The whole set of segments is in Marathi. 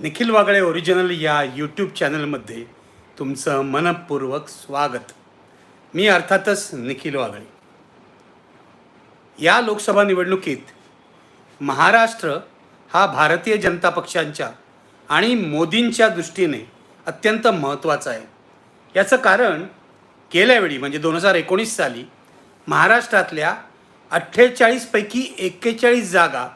निखिल वागळे ओरिजिनल या यूट्यूब चॅनलमध्ये तुमचं मनपूर्वक स्वागत. मी अर्थातच निखिल वागळे. या लोकसभा निवडणुकीत महाराष्ट्र हा भारतीय जनता पक्षांच्या आणि मोदींच्या दृष्टीने अत्यंत महत्त्वाचा आहे. याचं कारण गेल्यावेळी म्हणजे दोन हजार एकोणीस साली महाराष्ट्रातल्या अठ्ठेचाळीसपैकी एक्केचाळीस जागा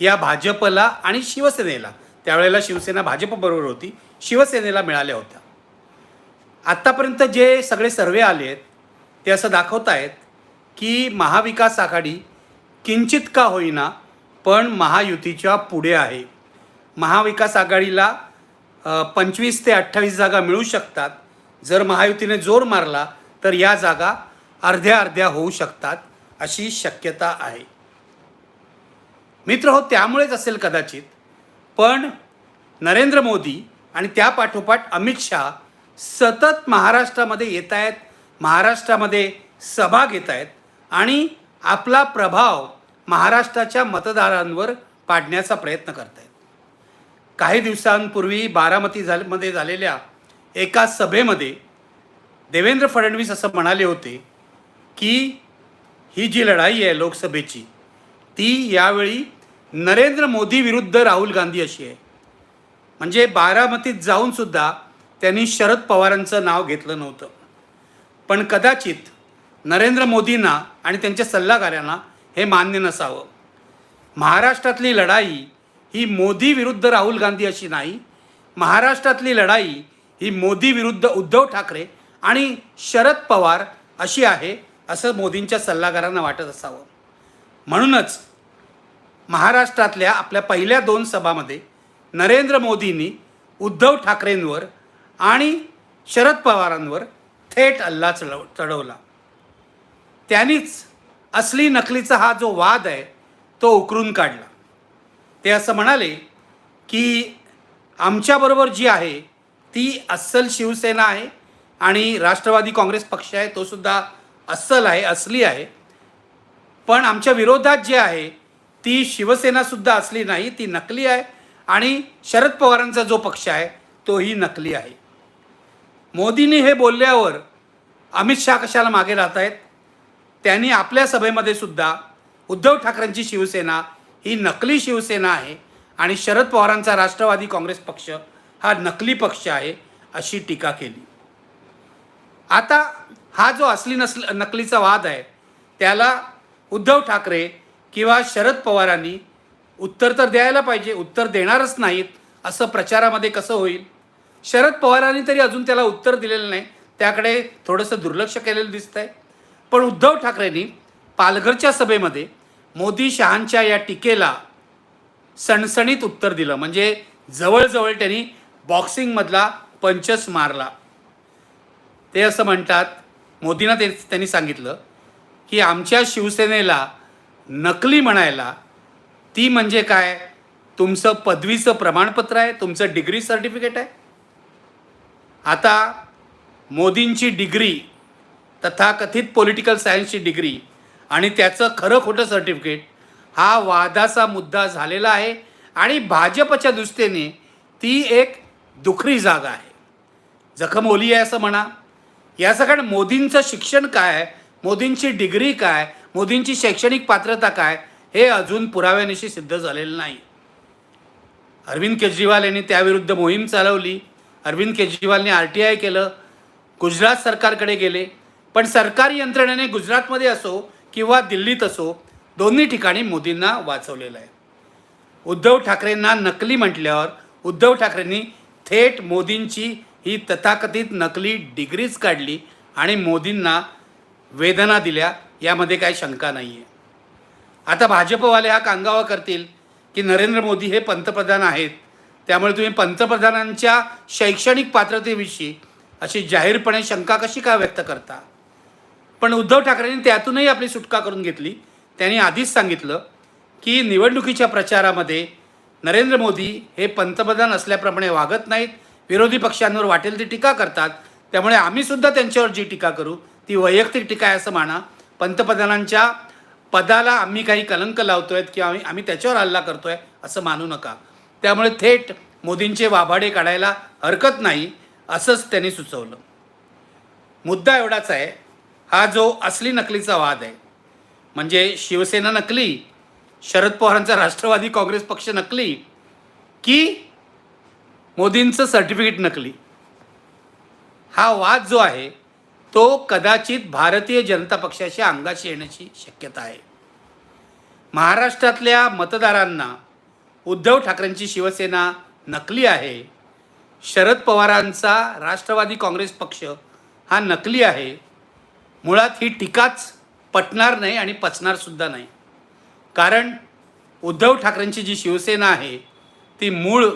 या भाजपला आणि शिवसेनेला त्यावेळेला शिवसेना भाजपबरोबर होती. शिवसेनेला मिळाल्या होत्या. आत्तापर्यंत जे सगळे सर्वे आले आहेत ते असं दाखवत आहेत की महाविकास आघाडी किंचित का होईना पण महायुतीच्या पुढे आहे. महाविकास आघाडीला पंचवीस ते अठ्ठावीस जागा मिळू शकतात. जर महायुतीने जोर मारला तर या जागा अर्ध्या अर्ध्या होऊ शकतात अशी शक्यता आहे. मित्र हो त्यामुळेच असेल कदाचित पण नरेंद्र मोदी आणि त्या पाठोपाठ अमित शहा सतत महाराष्ट्रामध्ये येत आहेत महाराष्ट्रामध्ये सभा घेत आहेत आणि आपला प्रभाव महाराष्ट्राच्या मतदारांवर पाडण्याचा प्रयत्न करत आहेत. काही दिवसांपूर्वी बारामती झाल मध्ये झालेल्या एका सभेमध्ये देवेंद्र फडणवीस असं म्हणाले होते की ही जी लढाई आहे लोकसभेची ती यावेळी नरेंद्र मोदी विरुद्ध राहुल गांधी अशी आहे. म्हणजे बारामतीत जाऊनसुद्धा त्यांनी शरद पवारांचं नाव घेतलं नव्हतं. पण कदाचित नरेंद्र मोदींना आणि त्यांच्या सल्लागारांना हे मान्य नसावं. महाराष्ट्रातली लढाई ही मोदी विरुद्ध राहुल गांधी अशी नाही. महाराष्ट्रातली लढाई ही मोदी विरुद्ध उद्धव ठाकरे आणि शरद पवार अशी आहे असं मोदींच्या सल्लागारांना वाटत असावं. म्हणूनच महाराष्ट्रातल्या आपल्या पहिल्या दोन सभामध्ये नरेंद्र मोदींनी उद्धव ठाकरेंवर आणि शरद पवारांवर थेट हल्ला चढव चढवला. त्यांनीच असली नकलीचा हा जो वाद आहे तो उकरून काढला. ते असं म्हणाले की आमच्याबरोबर जी आहे ती अस्सल शिवसेना आहे आणि राष्ट्रवादी काँग्रेस पक्ष आहे तोसुद्धा अस्सल आहे असली आहे. पण आमच्या विरोधात जे आहे ती शिवसेनासुद्धा असली नाही ती नकली आहे. आणि शरद पवारांचा जो पक्ष आहे तोही नकली आहे. मोदींनी हे बोलल्यावर अमित शहा कशाला मागे राहत आहेत त्यांनी आपल्या सभेमध्ये सुद्धा उद्धव ठाकरेंची शिवसेना ही नकली शिवसेना आहे आणि शरद पवारांचा राष्ट्रवादी काँग्रेस पक्ष हा नकली पक्ष आहे अशी टीका केली. आता हा जो असली नसल नकलीचा वाद आहे त्याला उद्धव ठाकरे किंवा शरद पवारांनी उत्तर तर द्यायला पाहिजे उत्तर देणारच नाहीत असं प्रचारामध्ये कसं होईल? शरद पवारांनी तरी अजून त्याला उत्तर दिलेलं नाही. त्याकडे थोडंसं दुर्लक्ष केलेलं दिसतंय. पण उद्धव ठाकरेंनी पालघरच्या सभेमध्ये मोदी शहांच्या या टीकेला सणसणीत उत्तर दिलं. म्हणजे जवळजवळ त्यांनी बॉक्सिंगमधला पंचस मारला. ते असं म्हणतात. मोदींना ते त्यांनी सांगितलं की आमच्या शिवसेनेला नकली म्हणायला ती म्हणजे काय? तुमचं पदवीचं प्रमाणपत्र आहे तुमचं डिग्री सर्टिफिकेट आहे. आता मोदींची डिग्री तथाकथित पॉलिटिकल सायन्सची डिग्री आणि त्याचं खरं खोटं सर्टिफिकेट हा वादाचा मुद्दा झालेला आहे आणि भाजपच्या दृष्टीने ती एक दुखरी जागा आहे. जखम ओली आहे असं म्हणा. याचं कारण मोदींचं शिक्षण काय मोदींची डिग्री काय? मोदींची शैक्षणिक पात्रता काय हे अजून पुराव्यानिशी सिद्ध झालेलं नाही. अरविंद केजरीवाल यांनी त्याविरुद्ध मोहीम चालवली. अरविंद केजरीवालने आर टी आय केलं. गुजरात सरकारकडे गेले. पण सरकारी यंत्रणेने गुजरातमध्ये असो किंवा दिल्लीत असो दोन्ही ठिकाणी मोदींना वाचवलेलं आहे. उद्धव ठाकरेंना नकली म्हटल्यावर उद्धव ठाकरेंनी थेट मोदींची ही तथाकथित नकली डिग्रीज काढली आणि मोदींना वेदना दिल्या. यामध्ये काही शंका नाही आहे आता भाजपवाले हा कांगावा करतील की नरेंद्र मोदी हे पंतप्रधान आहेत त्यामुळे तुम्ही पंतप्रधानांच्या शैक्षणिक पात्रतेविषयी अशी जाहीरपणे शंका कशी का व्यक्त करता? पण उद्धव ठाकरेंनी त्यातूनही आपली सुटका करून घेतली. त्यांनी आधीच सांगितलं की निवडणुकीच्या प्रचारामध्ये नरेंद्र मोदी हे पंतप्रधान असल्याप्रमाणे वागत नाहीत विरोधी पक्षांवर वाटेल ती टीका करतात त्यामुळे आम्हीसुद्धा त्यांच्यावर जी टीका करू ती वैयक्तिक टीका आहे असं म्हणा पंतप्रधानांच्या पदाला आम्ही काही कलंक लावतोय किंवा आम्ही आम्ही त्याच्यावर हल्ला करतोय असं मानू नका. त्यामुळे थेट मोदींचे वाभाडे काढायला हरकत नाही असंच त्यांनी सुचवलं. मुद्दा एवढाच आहे हा जो असली नकलीचा वाद आहे म्हणजे शिवसेना नकली शरद पवारांचा राष्ट्रवादी काँग्रेस पक्ष नकली की मोदींचं सर्टिफिकेट नकली. हा वाद जो आहे तो कदाचित भारतीय जनता पक्षाच्या अंगाशी येण्याची शक्यता आहे. महाराष्ट्रातल्या मतदारांना उद्धव ठाकरेंची शिवसेना नकली आहे. शरद पवारांचा राष्ट्रवादी काँग्रेस पक्ष हा नकली आहे. मुळात ही टीकाच पटणार नाही आणि पचणारसुद्धा नाही. कारण उद्धव ठाकरेंची जी शिवसेना आहे ती मूळ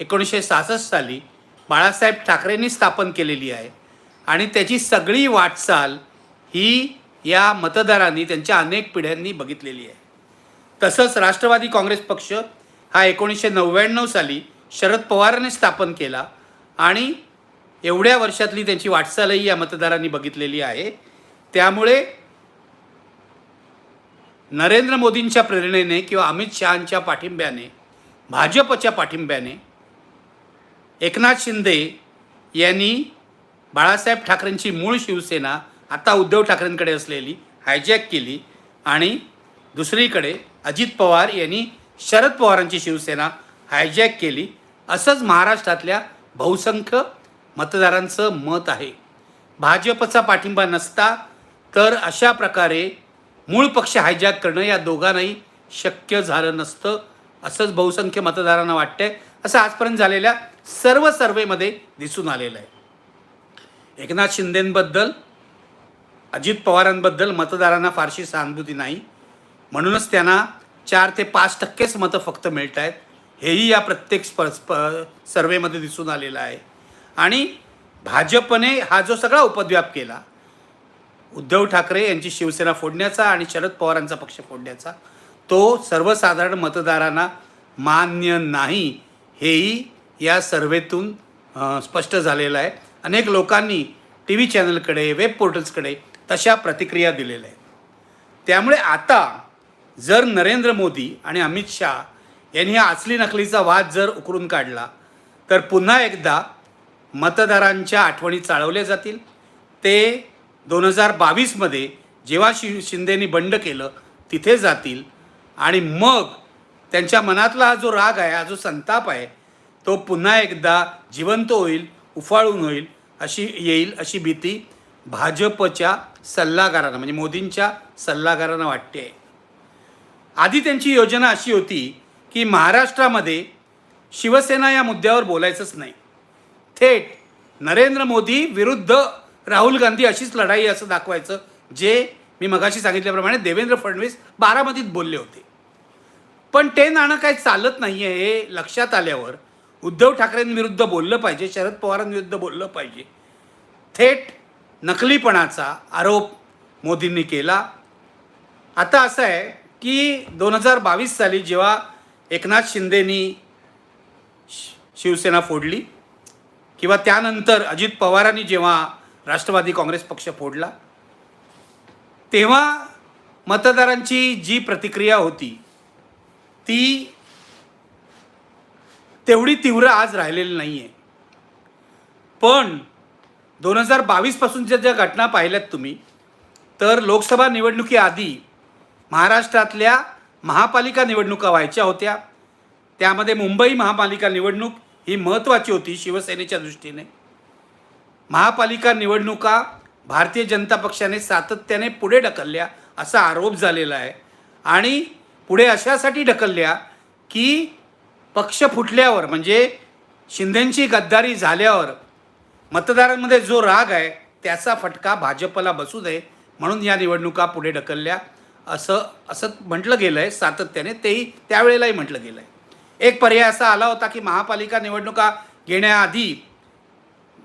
एकोणीसशे सहासष्ट साली बाळासाहेब ठाकरेंनी स्थापन केलेली आहे. आणि त्याची सगळी वाटचाल ही या मतदारांनी त्यांच्या अनेक पिढ्यांनी बघितलेली आहे. तसंच राष्ट्रवादी काँग्रेस पक्ष हा एकोणीसशे नव्याण्णव साली शरद पवारांनी स्थापन केला आणि एवढ्या वर्षातली त्यांची वाटचालही या मतदारांनी बघितलेली आहे. त्यामुळे नरेंद्र मोदींच्या प्रेरणेने किंवा अमित शहांच्या पाठिंब्याने भाजपच्या पाठिंब्याने एकनाथ शिंदे यांनी बाळासाहेब ठाकरेंची मूळ शिवसेना आता उद्धव ठाकरेंकडे असलेली हायजॅक केली आणि दुसरीकडे अजित पवार यांनी शरद पवारांची शिवसेना हायजॅक केली. असंच महाराष्ट्रातल्या बहुसंख्य मतदारांचं मत आहे. भाजपचा पाठिंबा नसता तर अशा प्रकारे मूळ पक्ष हायजॅक करणं या दोघांनाही शक्य झालं नसतं असंच बहुसंख्य मतदारांना वाटतंय असं आजपर्यंत झालेल्या सर्व सर्वेमध्ये दिसून आलेलं आहे. एकनाथ शिंदेंबद्दल अजित पवारांबद्दल मतदारांना फारशी सहानुभूती नाही. म्हणूनच त्यांना चार ते पाच टक्केच मतं फक्त मिळत आहेत हेही या प्रत्येक स्प सर्वेमध्ये दिसून आलेलं आहे. आणि भाजपने हा जो सगळा उपद्व्याप केला उद्धव ठाकरे यांची शिवसेना फोडण्याचा आणि शरद पवारांचा पक्ष फोडण्याचा तो सर्वसाधारण मतदारांना मान्य नाही हेही या सर्वेतून स्पष्ट झालेलं आहे. अनेक लोकांनी टी व्ही चॅनलकडे वेब पोर्टल्सकडे तशा प्रतिक्रिया दिलेल्या आहेत. त्यामुळे आता जर नरेंद्र मोदी आणि अमित शहा यांनी हा असली नकलीचा वाद जर उकरून काढला तर पुन्हा एकदा मतदारांच्या आठवणी चाळवल्या जातील. ते दोन हजार बावीसमध्ये जेव्हा शि शिंदेनी बंड केलं तिथे जातील. आणि मग त्यांच्या मनातला हा जो राग आहे हा जो संताप आहे तो पुन्हा एकदा जिवंत होईल उफाळून होईल अशी येईल अशी भीती भाजपच्या सल्लागारांना म्हणजे मोदींच्या सल्लागारांना वाटते. आहे आधी त्यांची योजना अशी होती की महाराष्ट्रामध्ये शिवसेना या मुद्द्यावर बोलायचंच नाही. थेट नरेंद्र मोदी विरुद्ध राहुल गांधी अशीच लढाई असं दाखवायचं जे मी मगाशी सांगितल्याप्रमाणे देवेंद्र फडणवीस बारामतीत बोलले होते. पण ते नाणं काही चालत नाही आहे हे लक्षात आल्यावर उद्धव ठाकरेंविरुद्ध बोललं पाहिजे शरद पवारांविरुद्ध बोललं पाहिजे. थेट नकलीपणाचा आरोप मोदींनी केला. आता असं आहे की दोन हजार बावीस साली जेव्हा एकनाथ शिंदेनी शि- शिवसेना फोडली किंवा त्यानंतर अजित पवारांनी जेव्हा राष्ट्रवादी काँग्रेस पक्ष फोडला तेव्हा मतदारांची जी प्रतिक्रिया होती ती तेवढी तीव्र आज राहिलेली नाही आहे पण दोन हजार बावीसपासूनच्या ज्या घटना पाहिल्यात तुम्ही तर लोकसभा निवडणुकीआधी महाराष्ट्रातल्या महापालिका निवडणुका व्हायच्या होत्या. त्यामध्ये मुंबई महापालिका निवडणूक ही महत्त्वाची होती शिवसेनेच्या दृष्टीने. महापालिका निवडणुका भारतीय जनता पक्षाने सातत्याने पुढे ढकलल्या असा आरोप झालेला आहे. आणि पुढे अशासाठी ढकलल्या की पक्ष फुटल्यावर म्हणजे शिंदेंची गद्दारी झाल्यावर मतदारांमध्ये जो राग आहे त्याचा फटका भाजपला बसू नये म्हणून या निवडणुका पुढे ढकलल्या. असं असं म्हटलं गेलं आहे सातत्याने तेही त्यावेळेलाही म्हटलं गेलं आहे एक पर्याय असा आला होता की महापालिका निवडणुका घेण्याआधी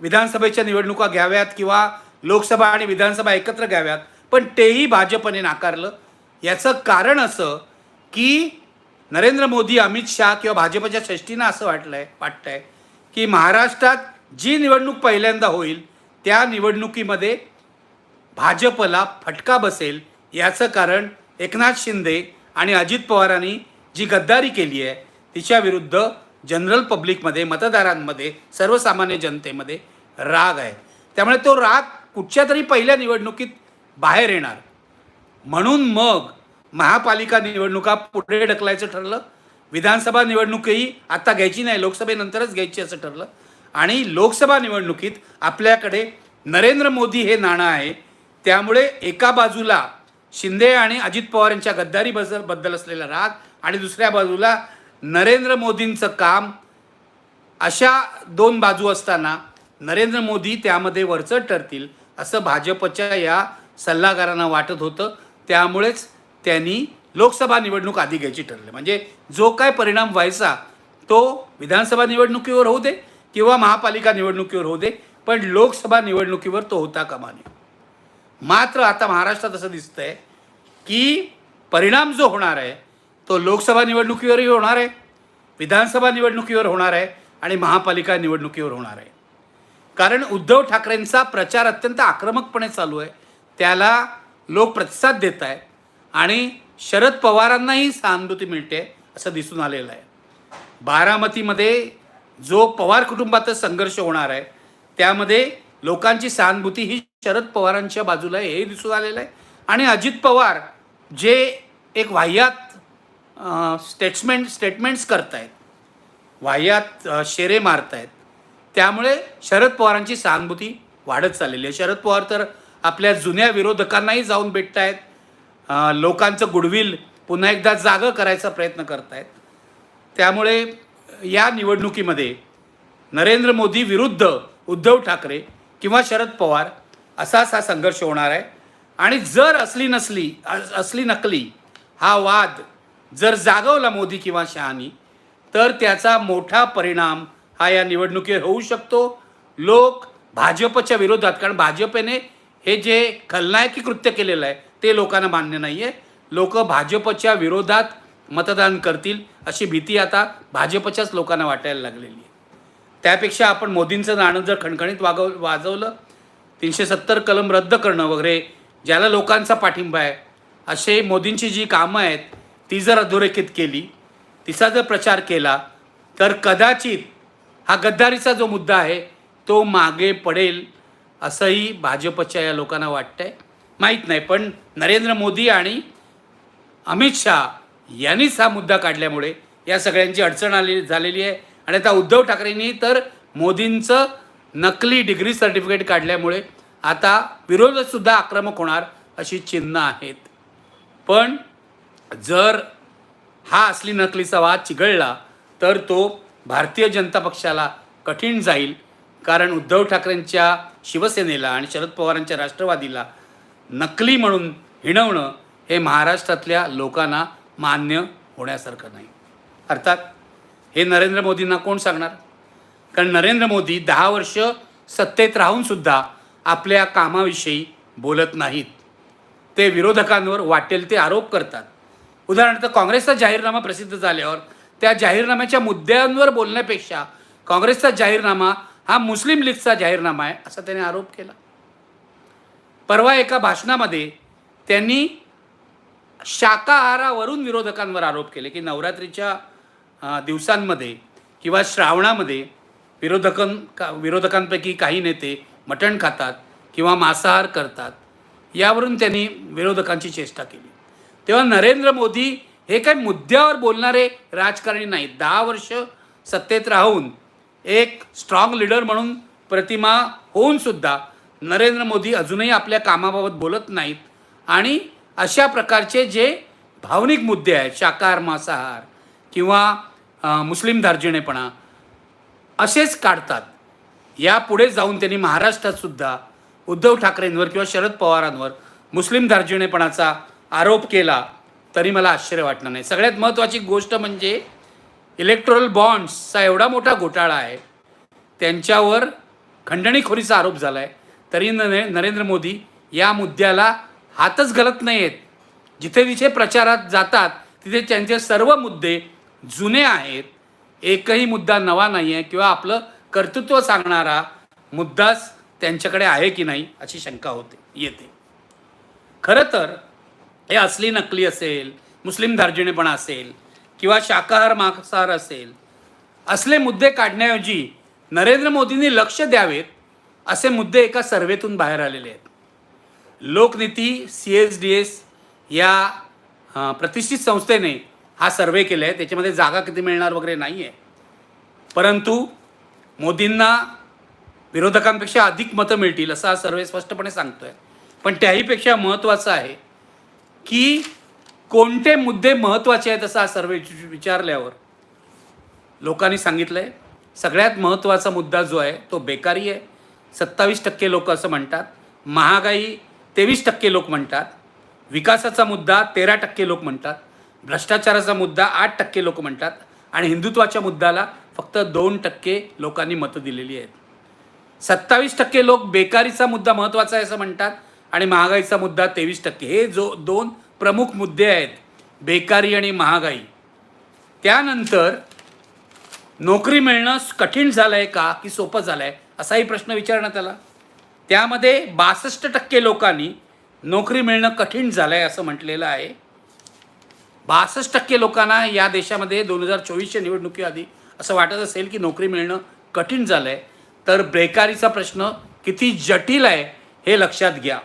विधानसभेच्या निवडणुका घ्याव्यात किंवा लोकसभा आणि विधानसभा एकत्र घ्याव्यात पण तेही भाजपने नाकारलं. याचं कारण असं की नरेंद्र मोदी अमित शहा किंवा भाजपच्या षष्टीनं असं वाटलं आहे वाटतं आहे की महाराष्ट्रात जी निवडणूक पहिल्यांदा होईल त्या निवडणुकीमध्ये भाजपला फटका बसेल याचं कारण एकनाथ शिंदे आणि अजित पवारांनी जी गद्दारी केली आहे तिच्याविरुद्ध जनरल पब्लिकमध्ये मतदारांमध्ये सर्वसामान्य जनतेमध्ये राग आहे. त्यामुळे तो राग कुठच्या तरी पहिल्या निवडणुकीत बाहेर येणार. म्हणून मग महापालिका निवडणुका पुढे ढकलायचं ठरलं. विधानसभा निवडणूकही आता घ्यायची नाही लोकसभेनंतरच घ्यायची असं ठरलं. आणि लोकसभा निवडणुकीत आपल्याकडे नरेंद्र मोदी हे नाणं आहे. त्यामुळे एका बाजूला शिंदे आणि अजित पवार यांच्या गद्दारी बद्दल बद्दल असलेला राग आणि दुसऱ्या बाजूला नरेंद्र मोदींचं काम. अशा दोन बाजू असताना नरेंद्र मोदी त्यामध्ये वरचढ ठरतील असं भाजपच्या या सल्लागारांना वाटत होतं. त्यामुळेच त्यांनी लोकसभा निवडणूक आधी घ्यायची ठरले. म्हणजे जो काय परिणाम व्हायचा तो विधानसभा निवडणुकीवर होऊ दे किंवा महापालिका निवडणुकीवर होऊ दे पण लोकसभा निवडणुकीवर तो होता कामा नये मात्र आता महाराष्ट्रात असं दिसतंय की परिणाम जो होणार आहे तो लोकसभा निवडणुकीवरही होणार आहे विधानसभा निवडणुकीवर होणार आहे आणि महापालिका निवडणुकीवर होणार आहे. कारण उद्धव ठाकरेंचा प्रचार अत्यंत आक्रमकपणे चालू आहे. त्याला लोक प्रतिसाद देत आहेत आणि शरद पवारांनाही सहानुभूती मिळते असं दिसून आलेलं आहे. बारामतीमध्ये जो पवार कुटुंबातच संघर्ष होणार आहे त्यामध्ये लोकांची सहानुभूती ही शरद पवारांच्या बाजूला आहे हे दिसून आलेलं आहे. आणि अजित पवार जे एक वाह्यात स्टेटमेंट स्टेटमेंट्स करतायत वाह्यात अ, शेरे मारतायत त्यामुळे शरद पवारांची सहानुभूती वाढत चाललेली आहे. शरद पवार तर आपल्या जुन्या विरोधकांनाही जाऊन भेटतायत आहेत लोकांचं गुडविल पुन्हा एकदा जागं करायचा प्रयत्न करत आहेत त्यामुळे या निवडणुकीमध्ये नरेंद्र मोदी विरुद्ध उद्धव ठाकरे किंवा शरद पवार असाच हा संघर्ष होणार आहे. आणि जर असली नसली अस- असली नकली हा वाद जर जागवला मोदी किंवा शहानी तर त्याचा मोठा परिणाम हा या निवडणुकीवर होऊ शकतो. लोक भाजपच्या विरोधात कारण भाजपने हे जे खलनायकी कृत्य केलेलं आहे ते लोकांना मान्य नाही आहे लोक भाजपच्या विरोधात मतदान करतील अशी भीती आता भाजपच्याच लोकांना वाटायला लागलेली आहे. त्यापेक्षा आपण मोदींचं नाणं जर खणखणीत वागव वाजवलं तीनशे सत्तर कलम रद्द करणं वगैरे ज्याला लोकांचा पाठिंबा आहे असे मोदींची जी कामं आहेत ती जर अधोरेखित केली तिचा जर प्रचार केला तर कदाचित हा गद्दारीचा जो मुद्दा आहे तो मागे पडेल असंही भाजपच्या या लोकांना वाटतं आहे माहीत नाही पण नरेंद्र मोदी आणि अमित शहा यांनीच हा मुद्दा काढल्यामुळे या सगळ्यांची अडचण आली झालेली आहे. आणि आता उद्धव ठाकरेंनी तर मोदींचं नकली डिग्री सर्टिफिकेट काढल्यामुळे आता विरोधसुद्धा आक्रमक होणार अशी चिन्ह आहेत. पण जर हा असली नकलीचा वाद चिघळला तर तो भारतीय जनता पक्षाला कठीण जाईल. कारण उद्धव ठाकरेंच्या शिवसेनेला आणि शरद पवारांच्या राष्ट्रवादीला नकली म्हणून हिणवणं हे महाराष्ट्रातल्या लोकांना मान्य होण्यासारखं नाही. अर्थात हे नरेंद्र मोदींना कोण सांगणार? कारण नरेंद्र मोदी दहा वर्ष सत्तेत राहूनसुद्धा आपल्या कामाविषयी बोलत नाहीत. ते विरोधकांवर वाटेल ते आरोप करतात. उदाहरणार्थ काँग्रेसचा जाहीरनामा प्रसिद्ध झाल्यावर त्या जाहीरनाम्याच्या मुद्द्यांवर बोलण्यापेक्षा काँग्रेसचा जाहीरनामा हा मुस्लिम लीगचा जाहीरनामा आहे असा त्याने आरोप केला. परवा एका भाषणामध्ये त्यांनी शाकाहारावरून विरोधकांवर आरोप केले की नवरात्रीच्या दिवसांमध्ये किंवा श्रावणामध्ये विरोधकां का विरोधकांपैकी काही नेते मटण खातात किंवा मांसाहार करतात यावरून त्यांनी विरोधकांची चेष्टा केली. तेव्हा नरेंद्र मोदी हे काही मुद्द्यावर बोलणारे राजकारणी नाहीत. दहा वर्ष सत्तेत राहून एक स्ट्रॉंग लीडर म्हणून प्रतिमा होऊन सुद्धा नरेंद्र मोदी अजूनही आपल्या कामाबाबत बोलत नाहीत. आणि अशा प्रकारचे जे भावनिक मुद्दे आहेत शाकाहार मांसाहार किंवा मुस्लिम दार्जिनेपणा असेच काढतात. यापुढे जाऊन त्यांनी महाराष्ट्रातसुद्धा उद्धव ठाकरेंवर किंवा शरद पवारांवर मुस्लिम दार्जिनेपणाचा आरोप केला तरी मला आश्चर्य वाटणार नाही. सगळ्यात महत्त्वाची गोष्ट म्हणजे इलेक्ट्रल बॉन्ड्सचा एवढा मोठा घोटाळा आहे. त्यांच्यावर खंडणीखोरीचा आरोप झाला आहे तरी नरे नरेंद्र मोदी या मुद्द्याला हातच घालत नाही आहेत जिथे तिथे प्रचारात जातात तिथे त्यांचे सर्व मुद्दे जुने आहेत. एकही मुद्दा नवा नाही आहे किंवा आपलं कर्तृत्व सांगणारा मुद्दाच त्यांच्याकडे आहे की नाही अशी शंका होते येते. खरं तर हे असली नकली असेल मुस्लिम दार्जिनेपणा असेल किंवा शाकाहार मांसाहार असेल असले मुद्दे काढण्याऐवजी नरेंद्र मोदींनी लक्ष द्यावेत असे मुद्दे एका सर्वेतून बाहेर आलेले आहेत. Lokniti C S D S या प्रतिष्ठित संस्थेने हा सर्वे केला आहे. त्याच्यामध्ये जागा किती मिळणार वगैरे नाही आहे परंतु मोदींना विरोधकांपेक्षा अधिक मतं मिळतील असं हा सर्वे स्पष्टपणे सांगतो आहे पण त्याहीपेक्षा महत्त्वाचं आहे की कोणते मुद्दे महत्त्वाचे आहेत असं हा सर्वे विचारल्यावर लोकांनी सांगितलं आहे सगळ्यात महत्त्वाचा मुद्दा जो आहे तो बेकारी आहे. सत्तावीस टक्के लोक असं म्हणतात. महागाई तेवीस टक्के लोक म्हणतात. विकासाचा मुद्दा तेरा टक्के लोक म्हणतात. भ्रष्टाचाराचा मुद्दा आठ टक्के लोक म्हणतात. आणि हिंदुत्वाच्या मुद्द्याला फक्त दोन टक्के लोकांनी मतं दिलेली आहेत. सत्तावीस टक्के लोक बेकारीचा मुद्दा महत्त्वाचा आहे असं म्हणतात. आणि महागाईचा मुद्दा तेवीस टक्के. हे जो दोन प्रमुख मुद्दे आहेत बेकारी आणि महागाई. त्यानंतर नोकरी मिळणं कठीण झालं आहे का की सोपं झालं आहे असाही प्रश्न विचारण्यात आला. त्यामध्ये बासष्ट टक्के लोकांनी नोकरी मिळणं कठीण झालं आहे असं म्हटलेलं आहे. बासष्ट टक्के लोकांना या देशामध्ये दोन हजार चोवीसच्या निवडणुकीआधी असं वाटत असेल की नोकरी मिळणं कठीण झालं आहे तर बेकारीचा प्रश्न किती जटिल आहे हे लक्षात घ्या.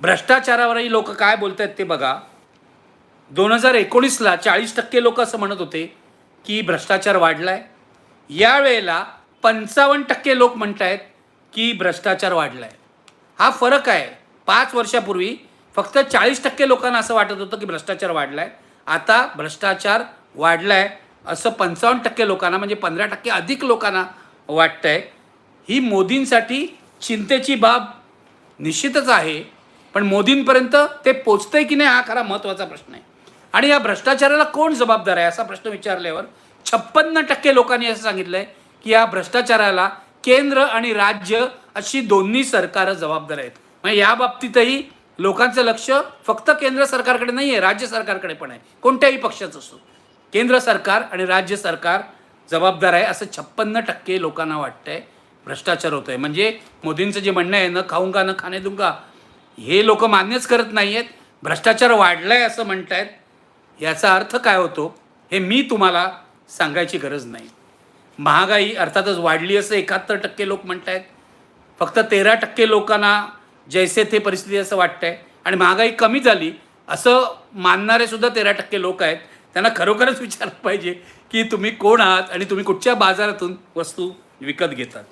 भ्रष्टाचारावरही लोक काय बोलत आहेत ते बघा. दोन हजार एकोणीसला चाळीस टक्के लोक असं म्हणत होते की भ्रष्टाचार वाढला आहे यावेळेला पंचावन्न टक्के लोक म्हणत आहेत की भ्रष्टाचार वाढला आहे हा फरक आहे. पाच वर्षापूर्वी फक्त चाळीस टक्के लोकांना असं वाटत होतं की भ्रष्टाचार वाढला आहे आता भ्रष्टाचार वाढला आहे असं पंचावन्न टक्के लोकांना म्हणजे पंधरा टक्के अधिक लोकांना वाटतं आहे ही मोदींसाठी चिंतेची बाब निश्चितच आहे. पण मोदींपर्यंत ते पोचतंय की नाही हा खरा महत्त्वाचा प्रश्न आहे. आणि या भ्रष्टाचाराला कोण जबाबदार आहे असा प्रश्न विचारल्यावर छप्पन्न टक्के लोकांनी असं सांगितलं आहे की या भ्रष्टाचाराला केंद्र आणि राज्य अशी दोन्ही सरकारं जबाबदार आहेत. म्हणजे या बाबतीतही लोकांचं लक्ष फक्त केंद्र सरकारकडे नाही आहे राज्य सरकारकडे पण आहे. कोणत्याही पक्षाचं असो. केंद्र सरकार आणि राज्य सरकार जबाबदार आहे असं छप्पन्न टक्के लोकांना वाटतंय भ्रष्टाचार होतोय. आहे म्हणजे मोदींचं जे म्हणणं आहे न खाऊंगा न खाणे दुंगा हे लोक मान्यच करत नाही आहेत भ्रष्टाचार वाढलाय असं म्हणतायत. याचा अर्थ काय होतो हे मी तुम्हाला सांगायची गरज नाही. महागाई अर्थातच वाढली असं एकाहत्तर टक्के लोक म्हणत आहेत फक्त तेरा टक्के लोकांना जैसे ते परिस्थिती असं वाटतंय. आणि महागाई कमी झाली असं मानणारे सुद्धा तेरा टक्के लोक आहेत. त्यांना खरोखरच विचारलं पाहिजे की तुम्ही कोण आहात आणि तुम्ही कुठच्या बाजारातून वस्तू विकत घेतात?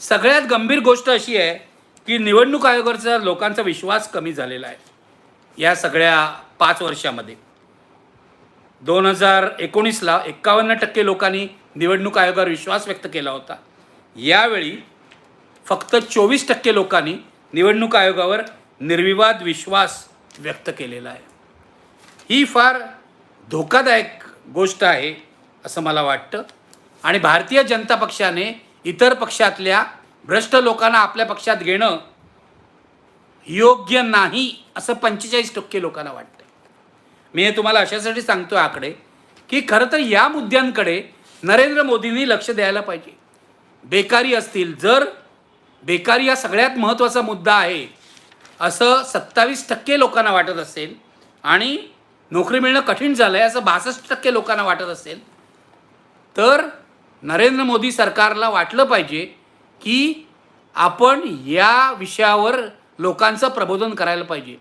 सगळ्यात गंभीर गोष्ट अशी आहे की निवडणूक आयोगाचा लोकांचा विश्वास कमी झालेला आहे. या सगळ्या पाच वर्षामध्ये. दोन हजार एकोणीसला एक्कावन्न टक्के लोकांनी निवडणूक आयोगावर विश्वास व्यक्त केला होता. यावेळी फक्त चोवीस टक्के लोकांनी निवडणूक आयोगावर निर्विवाद विश्वास व्यक्त केलेला आहे. ही फार धोकादायक गोष्ट आहे असं मला वाटतं. आणि भारतीय जनता पक्षाने इतर पक्षातल्या भ्रष्ट लोकांना आपल्या पक्षात घेणं योग्य नाही असं पंचेचाळीस टक्के लोकांना वाटतं मी हे तुम्हाला अशासाठी सांगतो आकडे की खरं तर या मुद्द्यांकडे नरेंद्र मोदींनी लक्ष द्यायला पाहिजे. बेकारी असतील जर बेकारी हा सगळ्यात महत्त्वाचा मुद्दा आहे असं सत्तावीस टक्के लोकांना वाटत असेल आणि नोकरी मिळणं कठीण झालं आहे असं बासष्ट टक्के लोकांना वाटत असेल तर नरेंद्र मोदी सरकारला वाटलं पाहिजे की आपण या विषयावर लोकांचं प्रबोधन करायला पाहिजे.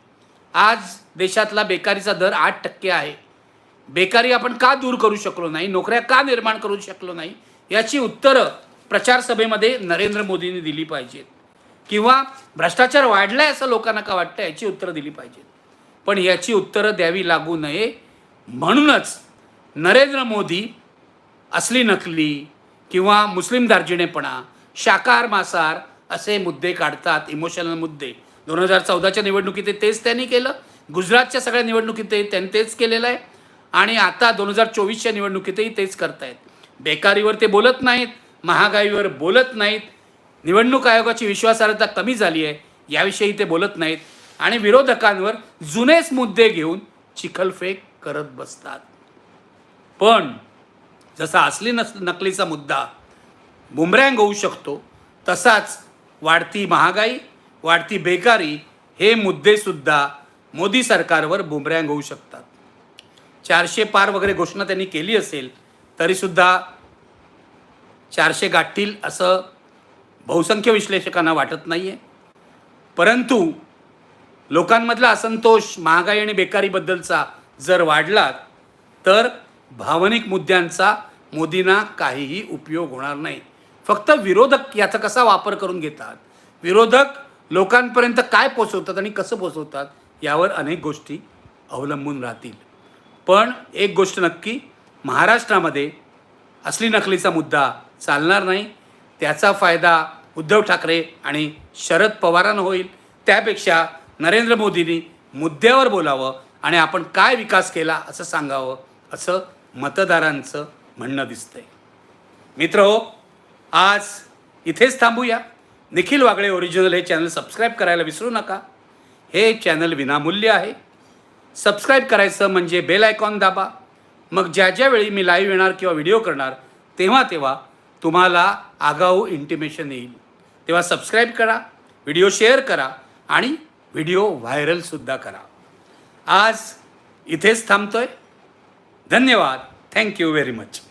आज देशातला बेकारीचा दर आठ टक्के आहे. बेकारी आपण का दूर करू शकलो नाही? नोकऱ्या का निर्माण करू शकलो नाही? याची उत्तरं प्रचारसभेमध्ये नरेंद्र मोदींनी दिली पाहिजेत. किंवा भ्रष्टाचार वाढलाय असं लोकांना का वाटतं? याची उत्तरं दिली पाहिजेत. पण याची उत्तरं द्यावी लागू नये म्हणूनच नरेंद्र मोदी असली नकली किंवा मुस्लिम दार्जिनेपणा शाकाहार मांसाहार असे मुद्दे काढतात इमोशनल मुद्दे. दोन हजार चौदाच्या निवडणुकीत तेच त्यांनी केलं. गुजरातच्या सगळ्या निवडणुकीतही त्यांनी तेच केलेलं आहे. आणि आता दोन हजार चोवीसच्या निवडणुकीतही तेच करतायत. बेकारीवर ते बोलत नाहीत महागाईवर बोलत नाहीत. निवडणूक आयोगाची विश्वासार्हता कमी झाली आहे याविषयी ते बोलत नाहीत. आणि विरोधकांवर जुनेच मुद्दे घेऊन चिखलफेक करत बसतात. पण जसा असली नस नकलीचा मुद्दा बुमरँग होऊ शकतो तसाच वाढती महागाई वाढती बेकारी हे मुद्देसुद्धा मोदी सरकारवर बुमरँग होऊ शकतात. चारशे पार वगैरे घोषणा त्यांनी केली असेल तरीसुद्धा चारशे गाठतील असं बहुसंख्य विश्लेषकांना वाटत नाही आहे परंतु लोकांमधला असंतोष महागाई आणि बेकारीबद्दलचा जर वाढला तर भावनिक मुद्द्यांचा मोदींना काहीही उपयोग होणार नाही. फक्त विरोधक याचा कसा वापर करून घेतात? विरोधक लोकांपर्यंत काय पोचवतात आणि कसं पोचवतात यावर अनेक गोष्टी अवलंबून राहतील. पण एक गोष्ट नक्की महाराष्ट्रामध्ये असली नकलीचा मुद्दा चालणार नाही. त्याचा फायदा उद्धव ठाकरे आणि शरद पवारांना होईल. त्यापेक्षा नरेंद्र मोदींनी मुद्द्यावर बोलावं आणि आपण काय विकास केला असं सांगावं असं मतदारांचं म्हणणं दिसतंय. मित्र हो आज इथेच थांबूया. निखिल वागळे ओरिजिनल हे चॅनल सबस्क्राईब करायला विसरू नका. हे चॅनल विनामूल्य आहे. सबस्क्राईब करायचं म्हणजे बेल आयकॉन दाबा. मग ज्या ज्या वेळी मी लाईव्ह येणार किंवा व्हिडिओ करणार तेव्हा तेव्हा तुम्हाला आगाऊ इंटिमेशन येईल. तेव्हा सबस्क्राईब करा व्हिडिओ शेअर करा आणि व्हिडिओ व्हायरलसुद्धा करा. आज इथेच थांबतोय. धन्यवाद. Thank you very much